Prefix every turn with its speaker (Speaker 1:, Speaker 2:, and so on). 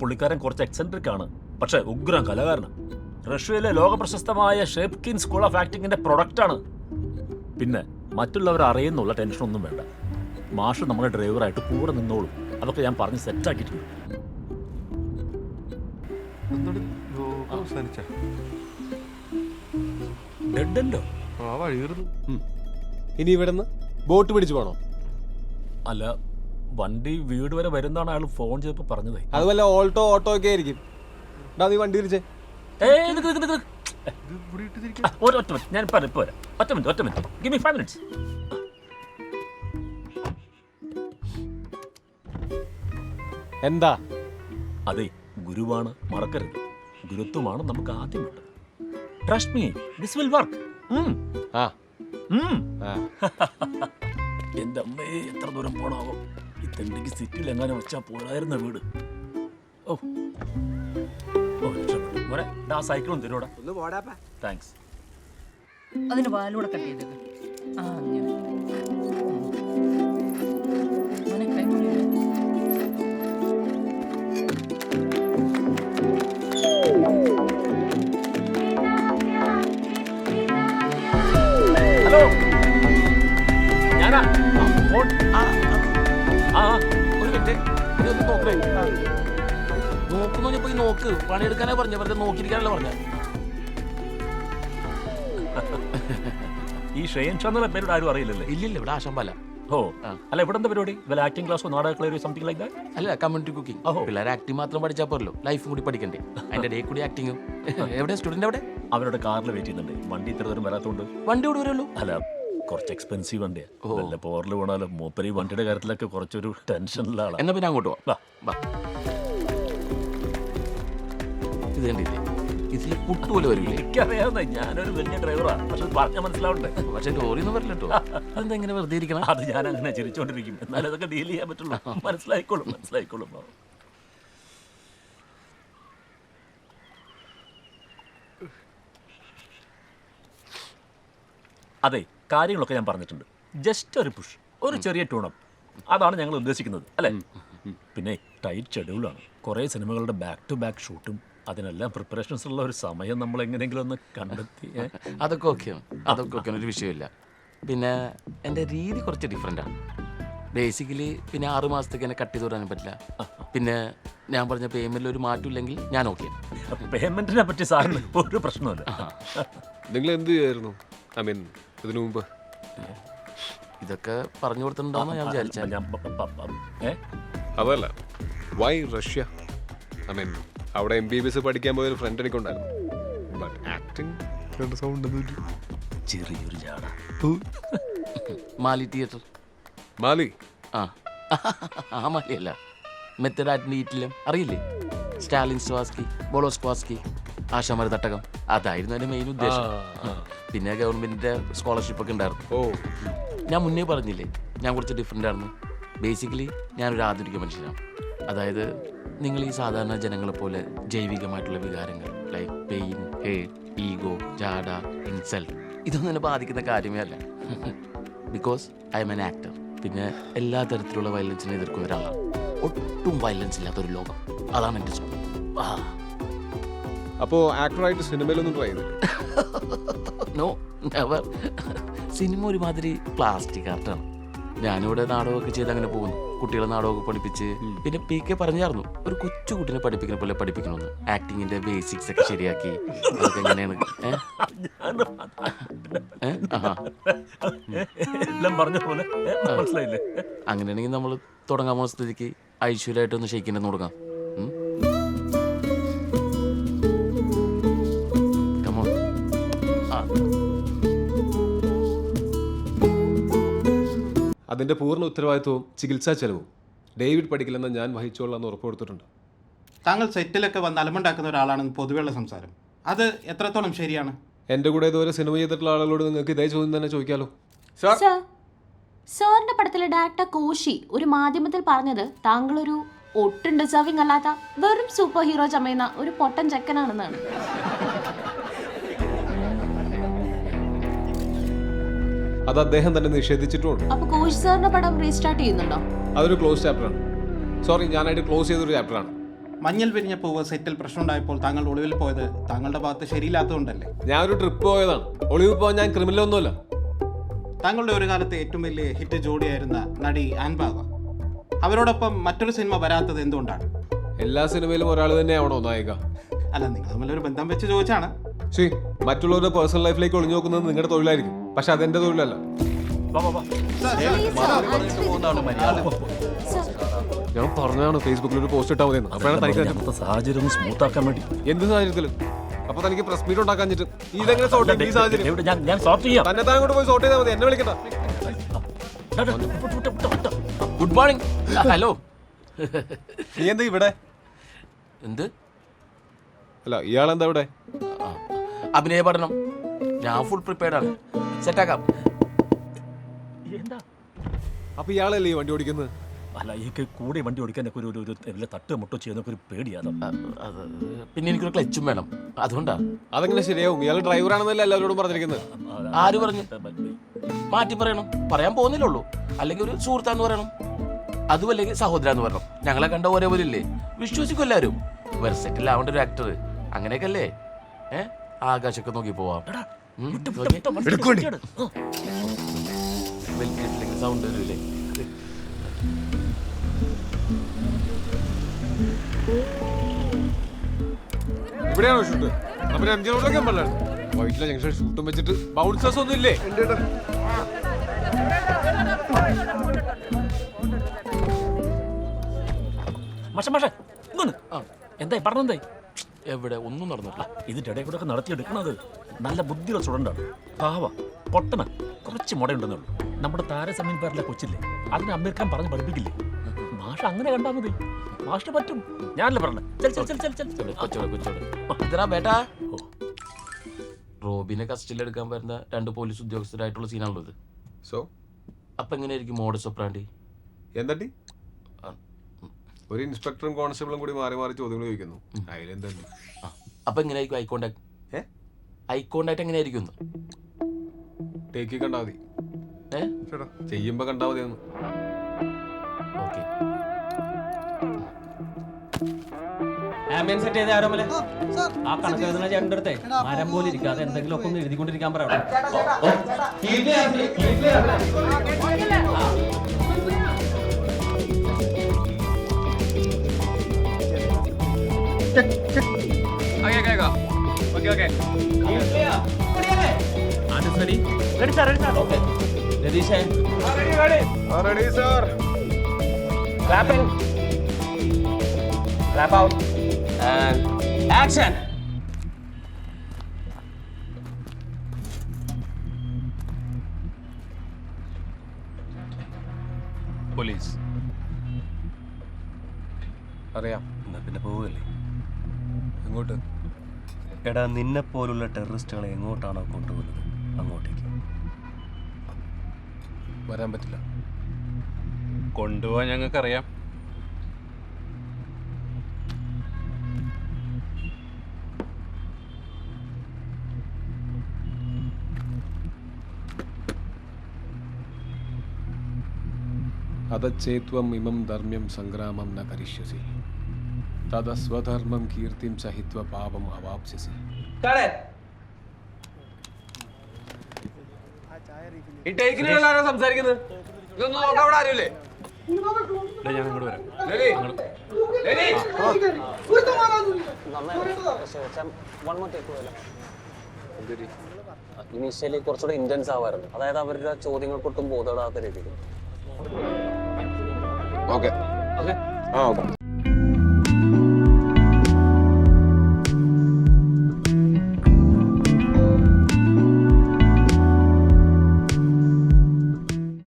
Speaker 1: പുള്ളിക്കാരൻ കുറച്ച് എക്സെൻട്രിക് ആണ്. പക്ഷേ ഉഗ്രം കലാകാരനാണ് റഷ്യയിലെ ലോകപ്രശസ്തമായ ഷേപ്കിൻ സ്കൂൾ ഓഫ് ആക്ടിങ്ങിന്റെ പ്രൊഡക്റ്റ് ആണ്. പിന്നെ മറ്റുള്ളവർ അറിയുന്നുള്ള ടെൻഷനൊന്നും വേണ്ട. മാഷ് നമ്മുടെ ഡ്രൈവറായിട്ട് കൂടെ നിന്നോളും. അതൊക്കെ ഞാൻ പറഞ്ഞ് സെറ്റാക്കിയിട്ടുണ്ട്
Speaker 2: ഇനി ഇവിടുന്ന് ബോട്ട് പിടിച്ചു പോണോ?
Speaker 1: അല്ല വണ്ടി വീട് വരെ വരുന്നതാണ് അയാൾ ഫോൺ ചെയ്തപ്പോൾ പറഞ്ഞത്.
Speaker 2: അതുപോലെ ഓൾട്ടോ ഓട്ടോ ഒക്കെ ആയിരിക്കും. ഡാ നീ വണ്ടി തിരിച്ചേ.
Speaker 1: ഒറ്റ മിനിറ്റ് ഞാൻ വരാം ഒറ്റ മിനിറ്റ് ഒറ്റ minute. Give me five minutes
Speaker 2: എന്താ?
Speaker 1: അതെ ഗുരുവാണ് മറക്കരുത്. ഗുരുത്വമാണ് നമുക്ക് ആദ്യം വേണ്ടത്. Trust me this will work എന്റെ അമ്മയെ എത്ര ദൂരം പോണാവോ? തെണ്ടിക്ക് സിറ്റിയിൽ എങ്ങനെ വെച്ചാൽ പോരായിരുന്ന വീട്. ഓ. ഓ രക്ഷപ്പെട്ടു. ആ സൈക്കിളും തരൂടാ.
Speaker 2: ഒന്ന് പോടാപ്പാ.
Speaker 1: താങ്ക്സ്
Speaker 3: അതിന് വാലൂടെ കട്ട് ചെയ്തത് ആ അങ്ങനെ
Speaker 4: ഇതൊന്ന് നോക്കണേ നോക്കുന്നു പോയി നോക്ക്. പണിയെടുക്കാനേ പറഞ്ഞ. വെറുതെ നോക്കിയിരിക്കാനല്ല പറഞ്ഞ.
Speaker 1: ഈ ഷെയ്ൻ ചന്ദ്ര പേരോട് ആരും അറിയില്ലല്ലേ?
Speaker 4: ഇല്ലില്ല ഇവിടെ ആശമ്പല്ല
Speaker 1: ഓ. അല്ല ഇവിടെ എന്താ പരിപാടി? വല്ല ആക്ടിംഗ് ക്ലാസ്സോ നാടക കളരിയോ സംതിങ് ലൈക്ക് ദാറ്റ്
Speaker 4: അല്ല കമ്മ്യൂണിറ്റി കുക്കിംഗ്
Speaker 1: ഓഹോ.
Speaker 4: പിള്ളേർ ആക്ടിങ് മാത്രം പഠിച്ചാൽ പോരല്ലോ. ലൈഫും കൂടി പഠിക്കണ്ടേ? അതിന്റെ ഡേ കൂടി ആക്ടിങ്ങും എവിടെ? സ്റ്റുഡന്റ് എവിടെ?
Speaker 1: അവരുടെ കാറിൽ വെയിറ്റ് ചെയ്യുന്നുണ്ട്. വണ്ടി ഇത്ര ദൂരം വരാത്തോണ്ട്.
Speaker 4: വണ്ടി ഇവിടെ വരുള്ളൂ.
Speaker 1: അല്ല കുറച്ച് എക്സ്പെൻസീവ് വണ്ടിയാ.
Speaker 4: ഓ.
Speaker 1: വല്ല പോറിൽ വീണാലോ മൂപ്പര് ഈ വണ്ടിയുടെ കാര്യത്തിലൊക്കെ കുറച്ചൊരു ടെൻഷനിലാണ്
Speaker 4: എന്നാ പിന്നെ അങ്ങോട്ട്
Speaker 1: വാ.
Speaker 4: വാ. ഇത് കണ്ടില്ലേ? ഇതിൽ പുട്ട് പോലെ വരില്ലേ
Speaker 1: എനിക്കറിയാവുന്ന ഞാനൊരു വലിയ ഡ്രൈവറാ പക്ഷെ മനസ്സിലാവണ്ടേ?
Speaker 4: പക്ഷെ അതെന്താ ഇങ്ങനെ വെറുതെ ഇരിക്കണം?
Speaker 1: അത് ഞാൻ അങ്ങനെ ചിരിച്ചോണ്ടിരിക്കും. എന്നാലും അതൊക്കെ ഡീൽ ചെയ്യാൻ പറ്റുള്ളൂ. മനസ്സിലായിക്കോളും മനസ്സിലായിക്കോളും. അതെ കാര്യങ്ങളൊക്കെ ഞാൻ പറഞ്ഞിട്ടുണ്ട്. ജസ്റ്റ് ഒരു പുഷ് ഒരു ചെറിയ ടൂണപ്പ് അതാണ് ഞങ്ങൾ ഉദ്ദേശിക്കുന്നത് അല്ലേ? പിന്നെ ടൈറ്റ് ഷെഡ്യൂളാണ് കുറേ സിനിമകളുടെ ബാക്ക് ടു ബാക്ക് ഷൂട്ടും അതിനെല്ലാം പ്രിപ്പറേഷൻസ് ഉള്ള ഒരു സമയം നമ്മൾ എങ്ങനെയെങ്കിലും ഒന്ന് കണ്ടെത്തി?
Speaker 4: അതൊക്കെ ഓക്കെയാണ് അതൊക്കെ ഓക്കെയാണ് ഒരു വിഷയമില്ല. പിന്നെ എന്റെ രീതി കുറച്ച് ഡിഫറെന്റ് ആണ്. ബേസിക്കലി പിന്നെ ആറ് മാസത്തേക്ക് എന്നെ കട്ട് ചെയ്ത് വിടാനും പറ്റില്ല പിന്നെ ഞാൻ പറഞ്ഞ പേയ്മെന്റിൽ ഒരു മാറ്റമില്ലെങ്കിൽ ഞാൻ ഓക്കെ
Speaker 1: പേയ്മെന്റിനെ പറ്റി സാറിന് ഒരു പ്രശ്നമില്ല
Speaker 2: നിങ്ങൾ എന്ത് ചെയ്യായിരുന്നു? ഐ മീൻ ഇതിനു മുമ്പ്.
Speaker 4: ഇതൊക്കെ പറഞ്ഞു കൊടുത്തിട്ടുണ്ടാവുന്ന ഞാൻ?
Speaker 2: അതല്ല വൈ റഷ്യ. ഐ മീൻ അവിടെ എം ബി ബി എസ് പഠിക്കാൻ പോയൊരു ഫ്രണ്ട് എനിക്കുണ്ടായിരുന്നു. ബട്ട് ആക്ടിങ്
Speaker 5: രണ്ട് സൗണ്ട്
Speaker 1: ചെറിയൊരു ജാട.
Speaker 4: മാലി തിയേറ്റർ.
Speaker 2: മാലി?
Speaker 4: ആ. ആ മാലിയല്ല. മെത്തഡ് ആറ്റിന്റെ ഈറ്റിലും. അറിയില്ലേ? സ്റ്റാലിൻ സ്വാസ്കി ബോളോസ്ക്വാസ്കി ആശാമര തട്ടകം അതായിരുന്നു എന്റെ മെയിൻ ഉദ്ദേശം. പിന്നെ ഗവൺമെന്റിന്റെ സ്കോളർഷിപ്പ് ഒക്കെ ഉണ്ടായിരുന്നു.
Speaker 2: ഓ.
Speaker 4: ഞാൻ മുന്നേ പറഞ്ഞില്ലേ ഞാൻ കുറച്ച് ഡിഫറെന്റ് ആയിരുന്നു. ബേസിക്കലി ഞാനൊരു ആധുനിക മനുഷ്യനാണ്. അതായത് നിങ്ങൾ ഈ സാധാരണ ജനങ്ങളെ പോലെ ജൈവികമായിട്ടുള്ള വികാരങ്ങൾ ലൈക്ക് പെയിൻ ഹേറ്റ് ഈഗോ ജാഡ ഇൻസൾട്ട് ഇതൊന്നും എന്നെ ബാധിക്കുന്ന കാര്യമേ അല്ല. Because I am an actor പിന്നെ എല്ലാ തരത്തിലുള്ള വയലൻസിനെ എതിർക്കുന്ന ഒരാളാണ്. ഒട്ടും വയലൻസ് ഇല്ലാത്തൊരു ലോകം. അതാണ് എന്റെ സ്വപ്നം ആ.
Speaker 2: അപ്പോൾ ആക്ടറായിട്ട് സിനിമയിലൊന്നും ട്രൈ ചെയ്തില്ല
Speaker 4: നോ നെവർ സിനിമ ഒരുമാതിരി പ്ലാസ്റ്റിക് ആർട്ടാണ് ഞാനിവിടെ നാടകമൊക്കെ ചെയ്ത് അങ്ങനെ പോകുന്നു. കുട്ടികളെ നാടകമൊക്കെ പഠിപ്പിച്ച്. പിന്നെ പി കെ പറഞ്ഞായിരുന്നു ഒരു കൊച്ചു കുട്ടിനെ പഠിപ്പിക്കുന്ന പോലെ പഠിപ്പിക്കണമെന്ന്. ആക്ടിങ്ങിന്റെ ബേസിക്സ് ഒക്കെ ശരിയാക്കി. അതൊക്കെ എങ്ങനെയാണ്.
Speaker 1: എല്ലാം പറഞ്ഞ പോലെ? മനസ്സിലായില്ലേ?
Speaker 4: അങ്ങനെയാണെങ്കിൽ നമ്മൾ തുടങ്ങാൻ പോകുന്ന സ്ഥിതിക്ക്. ഐശ്വര്യമായിട്ടൊന്ന് ഷെയ്ക്കിന്റെ തുടങ്ങാം.
Speaker 2: അതിന്റെ പൂർണ ഉത്തരവാദിത്വവും ചികിത്സാ ചെലവും ഡേവിഡ് പഠിക്കില്ലെന്ന് ഞാൻ വഹിച്ചോളാം എന്ന് ഉറപ്പ് കൊടുത്തിട്ടുണ്ട്
Speaker 6: താങ്കൾ സെറ്റിലൊക്കെ വന്ന് അലമുണ്ടാക്കുന്ന ഒരാളാണെന്ന് പൊതുവെയുള്ള സംസാരം. അത് എത്രത്തോളം ശരിയാണ്?
Speaker 2: എന്റെ കൂടെ ഇതുവരെ സിനിമ ചെയ്തിട്ടുള്ള ആളുകളോട് നിങ്ങൾക്ക് ഇതേ ചോദ്യം തന്നെ ചോദിക്കാലോ?
Speaker 7: സർ സാറിന്റെ പടത്തിലെ ഡയറക്ടർ കോശി ഒരു മാധ്യമത്തിൽ പറഞ്ഞത് താങ്കൾ ഒരു ഒട്ടും ഡിസേർവിംഗ് അല്ലാത്ത വെറും സൂപ്പർ ഹീറോ ചമയുന്ന ഒരു പൊട്ടൻ ചെക്കനാണെന്നാണ്.
Speaker 2: അത് അദ്ദേഹം തന്നെ നിഷേധിച്ചിട്ടുണ്ട്.
Speaker 7: അപ്പൊ കോശി സാറിന്റെ പടം റീസ്റ്റാർട്ട് ചെയ്യുന്നുണ്ടോ?
Speaker 2: അതൊരു ക്ലോസ് ചാപ്റ്ററാണ് സോറി ഞാനായിട്ട് ക്ലോസ് ചെയ്തൊരു ചാപ്റ്ററാണ്
Speaker 6: മഞ്ഞൾ വിരിഞ്ഞ പൂവ് സെറ്റിൽ പ്രശ്നമുണ്ടായപ്പോൾ താങ്കൾ ഒളിവിൽ പോയത് താങ്കളുടെ ഭാഗത്ത് ശരിയില്ലാത്തതുകൊണ്ടല്ലേ?
Speaker 2: ഞാൻ ഒരു ട്രിപ്പ് പോയതാണ്. ഒളിവിൽ പോകാൻ ഞാൻ ക്രിമിനൽ ഒന്നുമല്ല.
Speaker 6: താങ്കളുടെ ഒരു കാലത്തെ ഏറ്റവും വലിയ ഹിറ്റ് ജോഡിയായിരുന്ന നടി ആൻബാവ. അവരോടൊപ്പം മറ്റൊരു സിനിമ വരാത്തത് എന്തുകൊണ്ടാണ്?
Speaker 2: എല്ലാ സിനിമയിലും ഒരാൾ തന്നെയാവണോ നായിക?
Speaker 6: അല്ല നിങ്ങൾ തമ്മിലൊരു ബന്ധം വെച്ച് ചോദിച്ചാണ്.
Speaker 2: ശരി മറ്റുള്ളവരുടെ പേഴ്സണൽ ലൈഫിലേക്ക് ഒളിഞ്ഞു നോക്കുന്നത് നിങ്ങളുടെ തൊഴിലായിരിക്കും. പക്ഷെ അതെന്റെ തൊഴിലല്ല.
Speaker 1: വാ വാ വാ.
Speaker 2: ഞാൻ പറഞ്ഞതാണ് ഫേസ്ബുക്കിൽ ഒരു പോസ്റ്റ് ഇട്ടാൽ മതിയെന്ന്. അപ്പോഴാണ് തനിക്ക്
Speaker 1: സാഹചര്യം സ്മൂത്ത് ആക്കാൻ വേണ്ടി.
Speaker 2: എന്ത് സാഹചര്യത്തിൽ അപ്പൊ തനിക്ക് പ്രസ് മീറ്റ് ഉണ്ടാക്കാൻ പറ്റും ഇതെങ്ങനെ സോർട്ട് ചെയ്യും ഈ സാഹചര്യം?
Speaker 1: ഇവിടെ ഞാൻ ഞാൻ സോർട്ട് ചെയ്യാം.
Speaker 2: തന്നെ താൻ അങ്ങോട്ട് പോയി സോർട്ട് ചെയ്താൽ മതി. എന്നെ വിളിക്കണ്ട.
Speaker 4: Good morning hello.
Speaker 2: നീ എന്താ ഇവിടെ?
Speaker 4: എന്ത്?
Speaker 2: അല്ല ഇയാളെന്താ ഇവിടെ?
Speaker 4: അഭിനയ പഠനം. ഞാൻ ഫുൾ പ്രിപ്പയർഡ് ആണ്. സെറ്റാക്കാം
Speaker 1: എന്താ?
Speaker 2: അപ്പൊ ഇയാളല്ലേ ഈ വണ്ടി ഓടിക്കുന്നത്?
Speaker 1: അല്ല ഈ കൂടെ വണ്ടി ഓടിക്കാൻ ഒരു ഒരു- വലിയ തട്ട് മുട്ടോ ചെയ്യുന്നൊക്കെ ഒരു പേടിയാണ്?
Speaker 4: അത് പിന്നെ എനിക്കൊരു ക്ലച്ചും വേണം. അതുകൊണ്ടാണ്
Speaker 2: അതെങ്ങനെ ശരിയാവും? ഇയാൾ ഡ്രൈവറാണെന്നല്ല എല്ലാവരോടും പറഞ്ഞിരിക്കുന്നത്.
Speaker 4: ആര് പറഞ്ഞു? മാറ്റി പറയണം. പറയാൻ പോകുന്നില്ലുള്ളൂ അല്ലെങ്കിൽ ഒരു സുഹൃത്താന്ന് പറയണം. അതും അല്ലെങ്കിൽ സഹോദരാന്ന് പറയണം. ഞങ്ങളെ കണ്ട ഒരേപോലെ ഇല്ലേ? വിശ്വസിക്കും എല്ലാവരും. വെർസെറ്റിൽ ആവേണ്ട ഒരു ആക്ടർ അങ്ങനെയൊക്കെ അല്ലേ? ഏഹ് ആകാശമൊക്കെ നോക്കി പോവാം. സൗണ്ട് വരില്ലേ
Speaker 2: ഇവിടെയാണോ ഷൂട്ട് അപ്പൊ എം ജി റോഡിലൊക്കെ പറഞ്ഞാണ് വൈറ്റിലെ ജംഗ്ഷൻ ഷൂട്ടും വെച്ചിട്ട് ബൗൺസേഴ്സ് ഒന്നും ഇല്ലേ?
Speaker 1: മഷ മഷ എന്തായി? പറഞ്ഞെന്തായി?
Speaker 4: എവിടെ? ഒന്നും നടന്നിട്ടില്ല.
Speaker 1: ഇതിന്റെ ഇടയിൽ കൂടെ നടത്തിയെടുക്കണത് നല്ല ബുദ്ധിയുള്ള സ്റ്റുഡന്റാണ് പാവ പൊട്ടന. കുറച്ച് മുടയുണ്ടെന്നേ ഉള്ളൂ. നമ്മുടെ താരസമീൻ പേരിലെ കൊച്ചില്ലേ? അതിനെ അമീർഖാൻ പറഞ്ഞ് പഠിപ്പിക്കില്ലേ? മാഷ അങ്ങനെ കണ്ടാൽ മതി. മാഷിന് പറ്റും. ഞാനല്ലേ
Speaker 4: പറഞ്ഞേ. റോബിനെ കസ്റ്റഡിയിൽ എടുക്കാൻ വരുന്ന രണ്ട് പോലീസ് ഉദ്യോഗസ്ഥരായിട്ടുള്ള സീനാണല്ലോ ഇത്.
Speaker 2: സോ?
Speaker 4: അപ്പൊ എങ്ങനെയായിരിക്കും മോഡസ് ഒപ്രാണ്ടി?
Speaker 2: എന്തട്ടി? ഒരു ഇൻസ്പെക്ടറും കോൺസ്റ്റബിളും കൂടി മാറി മാറി ചോദ്യങ്ങൾ ചോദിക്കുന്നു. അതിലെന്തല്ലേ
Speaker 4: അപ്പൊ എങ്ങനെയായിരിക്കും ഐ കോണ്ടാക്ട്
Speaker 2: ഏ?
Speaker 4: ഐ കോണ്ടാക്ട് എങ്ങനെയായിരിക്കും
Speaker 2: ടേക്ക് കണ്ടാ മതി.
Speaker 4: ഏ?
Speaker 2: ചെയ്യുമ്പോ കണ്ടാ മതി എന്ന്
Speaker 4: ഓക്കെ
Speaker 8: ആംബിയൻസ് സെറ്റ് ചെയ്ത ആരോമലെ ആ കണക്ക് എഴുതുന്ന ചേട്ടന്റെ അടുത്തേ. മരം പോലെ ഇരിക്കാതെ എന്തെങ്കിലും ഒക്കെ ഒന്ന് എഴുതിക്കൊണ്ടിരിക്കാൻ പറയണം രതീഷേ clap in. Clap out. And action
Speaker 5: police
Speaker 2: അറിയാം.
Speaker 5: എന്നാ പിന്നെ പോവുകയല്ലേ
Speaker 2: എങ്ങോട്ട്?
Speaker 9: എടാ നിന്നെ പോലുള്ള ടെററിസ്റ്റുകളെ എങ്ങോട്ടാണോ കൊണ്ടുപോകുന്നത്? അങ്ങോട്ടേക്ക്.
Speaker 2: വരാൻ പറ്റില്ല.
Speaker 5: കൊണ്ടുപോകാൻ ഞങ്ങൾക്കറിയാം.
Speaker 2: അതച്ചേത്വം ഇമം ധർമ്മ്യം സംഗ്രാമം ന കരിഷ്യസി. തദസ്വധർമ്മം കീർത്തിം സഹിത്വ പാപം അവാപ്സ്യസി.
Speaker 8: ഈ ടേക്കിനാണല്ലോ സംസാരിക്കുന്നത്? ഇതൊന്നും നോക്കാൻ അവിടെ ആരുമില്ലേ?
Speaker 5: ഞാൻ അങ്ങോട്ട് വരാം.
Speaker 8: ഇനീഷ്യലി കുറച്ചുകൂടെ ഇന്റൻസ് ആവായിരുന്നു. അതായത് അവരുടെ ചോദ്യങ്ങൾക്കൊട്ടും ബോധപ്പെടാത്ത രീതിയിൽ.
Speaker 2: ഓക്കെ.
Speaker 8: ഓക്കെ.
Speaker 2: ആ ഓക്കെ.